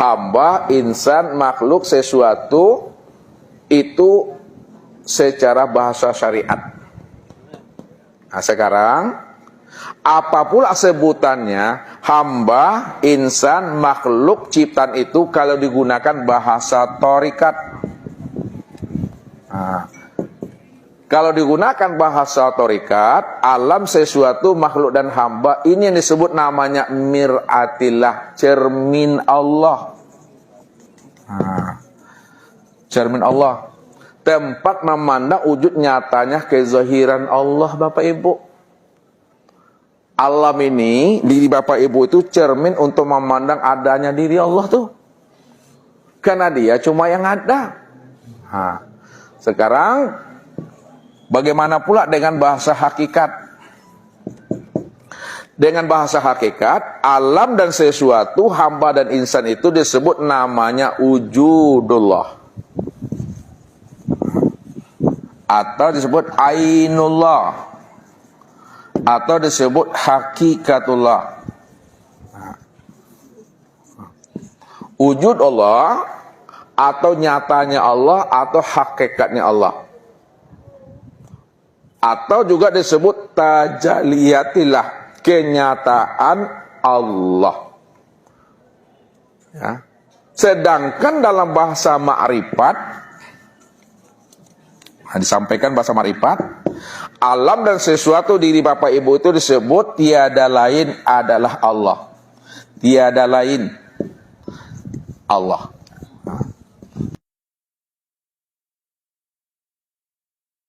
hamba, insan, makhluk, sesuatu itu secara bahasa syariat. Nah, sekarang apa pun sebutannya hamba, insan, makhluk, ciptaan itu kalau digunakan bahasa torikat. Nah, kalau digunakan bahasa torikat, alam sesuatu makhluk dan hamba ini yang disebut namanya miratillah, cermin Allah. Nah, cermin Allah. Tempat memandang wujud nyatanya kezahiran Allah Bapak Ibu. Alam ini, diri Bapak Ibu itu cermin untuk memandang adanya diri Allah tuh. Karena dia cuma yang ada. Nah, sekarang Bagaimana pula dengan bahasa hakikat? Dengan bahasa hakikat, alam dan sesuatu, hamba dan insan itu disebut namanya wujudullah. Atau disebut ainullah. Atau disebut hakikatullah. Wujud Allah, atau nyatanya Allah, atau hakikatnya Allah atau juga disebut tajaliyatillah kenyataan Allah. Ya. sedangkan dalam bahasa ma'rifat nah, disampaikan bahasa ma'rifat alam dan sesuatu diri Bapak Ibu itu disebut tiada lain adalah Allah. Tiada lain Allah